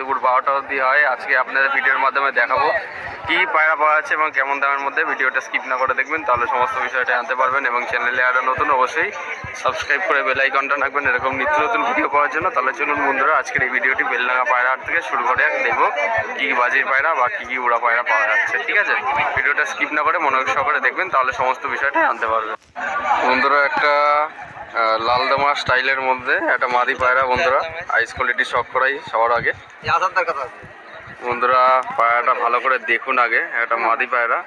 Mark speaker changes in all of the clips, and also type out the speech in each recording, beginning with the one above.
Speaker 1: দুপুর বারোটা অবধি হয়। আজকে আপনাদের ভিডিওর মাধ্যমে দেখাবো কি পায়রা পাওয়া যাচ্ছে এবং কেমন দামের মধ্যে ভিডিওটা স্কিপ না করে দেখবেন, তাহলে সমস্ত বিষয়টা জানতে পারবেন এবং চ্যানেলে আরও নতুন অবশ্যই সাবস্ক্রাইব করে বেল আইকনটা রাখবেন। এরকম নিত্য নতুন ভিডিও পাওয়ার জন্য। তাহলে চলুন বন্ধুরা, আজকের এই ভিডিওটি বেলডাঙ্গা পায়রা হাট থেকে শুরু করে দেখব কি কি বাজির পায়রা বা কি কী উড়া পায়রা পাওয়া যাচ্ছে, ঠিক আছে? ভিডিওটা স্কিপ না করে মনোযোগ সহকারে দেখবেন, তাহলে সমস্ত বিষয়টা জানতে পারবেন। বন্ধুরা, একটা লালদমা স্টাইলের মধ্যে একটা মাদি পায়রা বন্ধুরা। আইস কোয়ালিটি শখ করাই সবার আগে। বন্ধুরা পায়রাটা ভালো করে দেখুন আগে একটা মাদি পায়রা।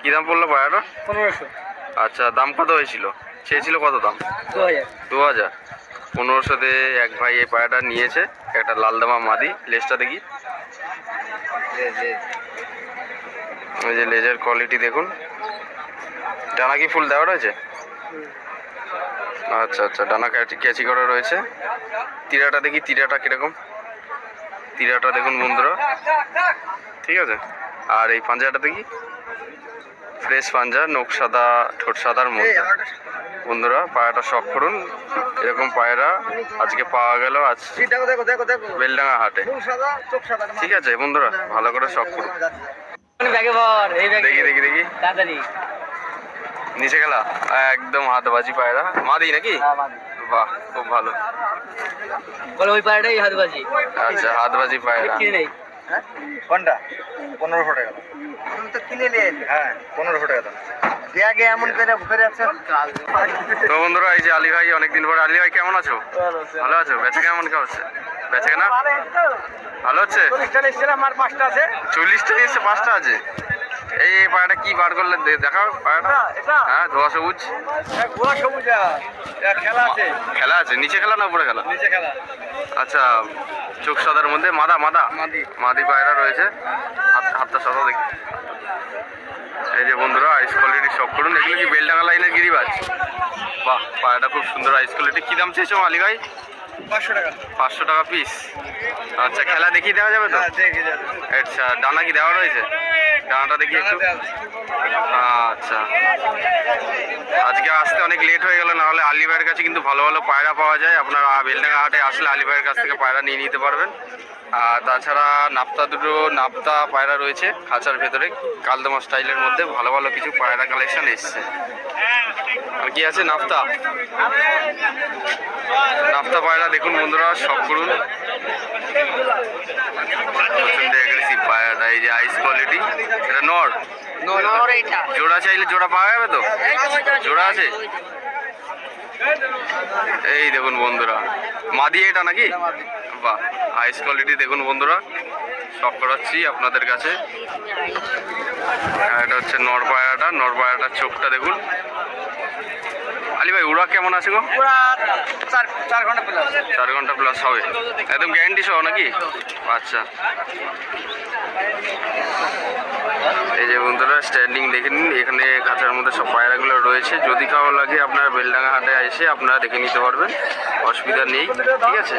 Speaker 1: কি দাম পড়ল পায়রাটা
Speaker 2: পনেরোশো।
Speaker 1: আচ্ছা দাম কত হয়েছিল? চেয়েছিল কত দাম?
Speaker 2: দু হাজার
Speaker 1: পনেরোশোতে এক ভাই এই পায়রাটা নিয়েছে একটা লালদমা মাদি লেজটা দেখি। ওই যে লেজের কোয়ালিটি দেখুন। ডানা কি ফুল দেওয়া রয়েছে? আচ্ছা আচ্ছা। ডানা ক্যাচি ক্যাচি করা রয়েছে। তিরাটা দেখি তিরাটা কীরকম? তিরাটা দেখুন বন্ধুরা। ঠিক আছে। আর এই পাঞ্জাটা দেখি? ফ্রেশ পাঞ্জা নখ সাদা ঠোঁট সাদার মধ্যে। বন্ধুরা পায়রাটা শখ করুন। এরকম পায়রা আজকে পাওয়া গেল আজ
Speaker 2: দেখো দেখো দেখো দেখো।
Speaker 1: বেলডাঙ্গা হাটে। ঠিক আছে বন্ধুরা ভালো করে শখ করুন।
Speaker 2: ব্যাগে ভর? এই ব্যাগে।
Speaker 1: দেখি দেখি দেখি।
Speaker 2: তাড়াতাড়ি।
Speaker 1: নিচে খেলা একদম হাতবাজি পায়রা। মাদি নাকি? বাহ খুব ভালো।
Speaker 2: বলো ওই পাড়াটাই হাতবাজি।
Speaker 1: আচ্ছা হাতবাজি পায়রা।
Speaker 2: কিনে নেই?
Speaker 3: কোনটা? পনেরোশো টাকা
Speaker 2: তো কিনে নিয়ে
Speaker 3: হ্যাঁ পনেরোশো টাকা দাম
Speaker 2: ব্যাগে এমন করে ঘুরে যাচ্ছে
Speaker 1: তো বন্ধুরা এই যে আলী ভাই অনেকদিন পর। আলী ভাই কেমন আছো? ভালো আছো। বেচা কেমন বেচা কেনা? ভালো হচ্ছে?
Speaker 2: চল্লিশ চল্লিশ আমার পাঁচটা আছে?
Speaker 1: এই পায়রাটা কি বার করলে দে- দেখাও
Speaker 2: এটা
Speaker 1: হ্যাঁ ধোয়া সবুজ।
Speaker 2: গোলা সবুজ খেলা আছে।
Speaker 1: খেলা আছে। নিচে খেলা না উপরে খেলা?
Speaker 2: নিচে খেলা।
Speaker 1: আচ্ছা চোখ সাদার মধ্যে মাদা মাদা?
Speaker 2: মাদি।
Speaker 1: পায়রা রয়েছে। হাত হাতটা সাদা দেখি। এই যে বন্ধুরা আইস কোয়ালিটি সব করুন। এগুলো কি বেলডাঙ্গা লাইনের গিরিবাজ? বাহ পায়রাটা খুব সুন্দর আইস কোয়ালিটি কী দাম চেয়েছো আলী ভাই?
Speaker 2: পাঁচশো টাকা।
Speaker 1: পাঁচশো টাকা পিস আচ্ছা খেলা দেখিয়ে দেওয়া যাবে তো?
Speaker 2: হ্যাঁ
Speaker 1: আচ্ছা ডানা কি দেওয়া রয়েছে? ডানাটা দেখি একটু। আচ্ছা। আজকে আসতে অনেক লেট হয়ে গেল নাহলে আলি ভাইয়ের কাছে কিন্তু ভালো ভালো পায়রা পাওয়া যায়। আপনার বেলডাঙ্গা হাটে আসলে আলি ভাইয়ের কাছ থেকে পায়রা নিয়ে নিতে পারবেন। আর তাছাড়া নাপ্তা দুটো নাপ্তা পায়রা রয়েছে খাঁচার ভেতরে। কালদমা স্টাইলের মধ্যে ভালো ভালো কিছু পায়রা কালেকশন এসছে। আর কি আছে নাপ্তা? নাপ্তা পায়রা দেখুন বন্ধুরা সব করুন। প্রচণ্ড অ্যাগ্রেসিভ পায়রাটা এই যে আইস কোয়ালিটি এটা নর। জোড়া চাইলে জোড়া পাওয়া যাবে তো? জোড়া আছে? এই দেখুন বন্ধুরা। মাদি এটা নাকি? বাহ আইস কোয়ালিটি দেখুন বন্ধুরা। সব করাচ্ছি আপনাদের কাছে। আর এটা হচ্ছে নর পায়রাটা নর পায়রাটার চোখটা দেখুন। আলি ভাই উড়া কেমন আছে গো?
Speaker 2: চার চার ঘণ্টা প্লাস
Speaker 1: চার ঘণ্টা প্লাস হবে। একদম গ্যারান্টি সহ নাকি? আচ্ছা। এই যে বন্ধুরা স্ট্যান্ডিং দেখে নিন এখানে খাঁচার মধ্যে সব পায়রাগুলো রয়েছে। যদি কারও লাগে আপনারা বেলডাঙ্গা হাটে এসে আপনারা দেখে নিতে পারবেন অসুবিধা নেই ঠিক আছে?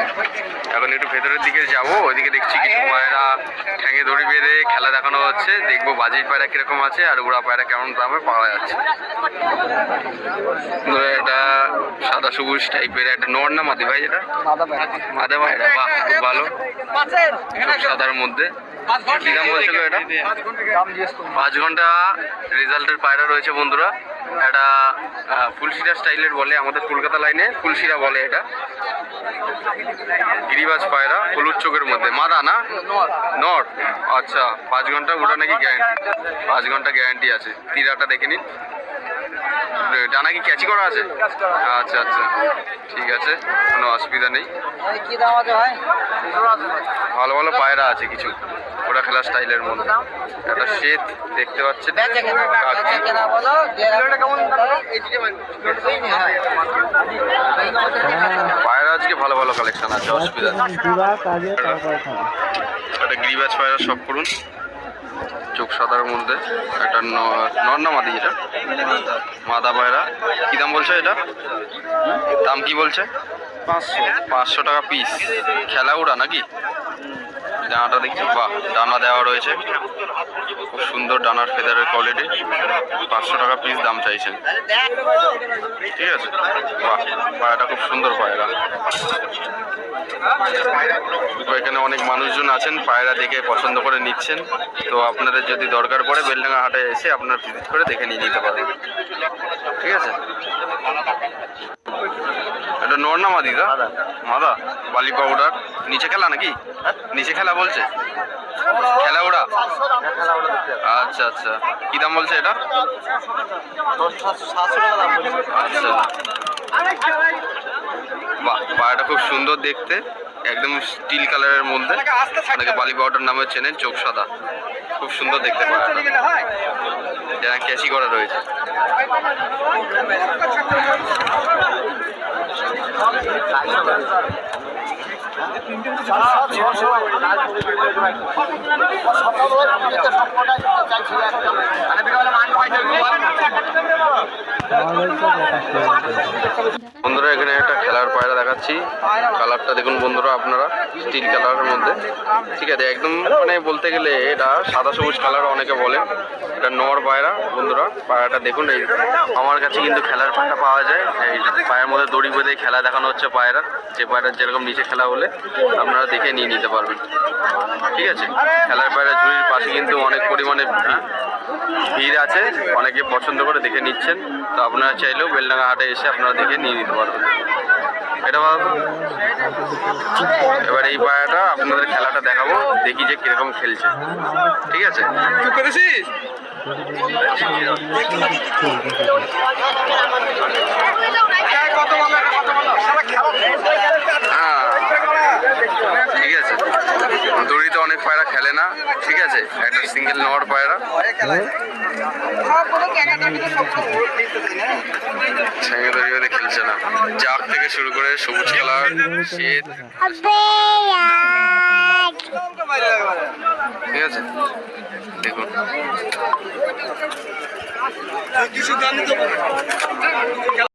Speaker 1: এখন একটু ভেতরের দিকে যাব ওইদিকে দেখছি কিছু পায়রা ঠ্যাঙে দড়ি বেঁধে খেলা দেখানো হচ্ছে। দেখব বাজির পায়রা কীরকম আছে আর উড়া পায়রা কেমন দামে পাওয়া যাচ্ছে। এটা সাদা সবুজ টাইপের একটা নর না মাদি ভাই এটা? মাদা পায়রা। বাহ খুব ভালো। সাদার মধ্যে। কি দাম বলছিল এটা? পাঁচ ঘণ্টা রেজাল্টের পায়রা রয়েছে বন্ধুরা। এটা ফুলশিরা স্টাইলের বলে আমাদের কলকাতা লাইনে ফুলশিরা বলে এটা। গিরিবাজ পায়রা হলুদ চোখের মধ্যে। মাদা না? নর। আচ্ছা পাঁচ ঘণ্টা ওটা নাকি গ্যারান্টি পাঁচ ঘণ্টা গ্যারান্টি আছে। তিরাটা দেখে নিন। ডানা কি ক্যাচি করা আছে? আচ্ছা আচ্ছা। ঠিক আছে কোনো অসুবিধা নেই। ভালো ভালো পায়রা আছে কিছু। ওটা খেলা স্টাইলের মধ্যে। একটা শ্বেত দেখতে পাচ্ছেন। পায়রা আজকে ভালো ভালো কালেকশন আছে অসুবিধা নেই।
Speaker 4: দিবা কাজে
Speaker 1: একটা গ্রিবাজ পায়রা সব করুন। চোখ সাদার মধ্যে একটা নর না মাদি এটা। মাদা পায়রা। কি দাম বলছে এটা? দাম কি বলছে? পাঁচশো। পাঁচশো টাকা পিস খেলা উড়া নাকি? ডানাটা দেখছি বাহ ডানা দেওয়া রয়েছে। খুব সুন্দর ডানার ফেদারের কোয়ালিটি পাঁচশো টাকা পিস দাম চাইছেন ঠিক আছে? বাহ পায়রাটা খুব সুন্দর পায়রা এখানে অনেক মানুষজন আছেন পায়রা দেখে পছন্দ করে নিচ্ছেন। তো আপনাদের যদি দরকার পড়ে, বেলডাঙ্গা হাটে এসে আপনারা ভিজিট করে দেখে নিয়ে নিতে পারবেন। ঠিক আছে? নর না মাদি দা মাদা। বালি পাউডার। নিচে খেলা নাকি? নিচে খেলা বলছে? খেলা ওরা? আচ্ছা আচ্ছা। কি দাম বলছে এটা? আচ্ছা। বাহ পায়রাটা খুব সুন্দর দেখতে। একদম স্টিল কালারের মধ্যে। অনেকে বালি পাউডার নামে চেনেন চোখ সাদা। খুব সুন্দর দেখতে পায়রাটা যেন ক্যাচি করা রয়েছে। বন্ধুরা এখানে একটা খেলার পায়রা দেখাচ্ছি। কালারটা দেখুন বন্ধুরা আপনারা স্টিল কালারের মধ্যে। ঠিক আছে, একদম মানে বলতে গেলে এটা সাদা সবুজ কালার অনেকে বলে। এটা নর পায়রা, বন্ধুরা, পায়রাটা দেখুন, এই আমার কাছে কিন্তু খেলার পায়রা পাওয়া যায়। এই পায়ের মধ্যে দড়ি বেঁধে খেলা দেখানো হচ্ছে পায়রা যে পায়রার যেরকম নিচে খেলা হলে আপনারা দেখে নিয়ে নিতে পারবেন। ঠিক আছে, খেলার পায়রা ঝুড়ির পাশে কিন্তু অনেক পরিমাণে ভিড় আছে। অনেকে পছন্দ করে দেখে নিচ্ছেন। তো আপনারা চাইলেও বেলডাঙ্গা হাটে এসে আপনারা দেখে নিয়ে নিতে পারবেন। এটা ভালো এবার এই পায়াটা আপনাদের খেলাটা দেখাবো দেখি যে কীরকম খেলছে। ঠিক আছে? চুপ করেছিস? হ্যাঁ ঠিক আছে দড়িতে অনেক পায়রা খেলে না, ঠিক আছে? একটা সিঙ্গেল নর পায়রা। সঙ্গে দড়ি খেলছে না। জাক থেকে শুরু করে সবুজ শ্বেত ঠিক আছে? দেখুন।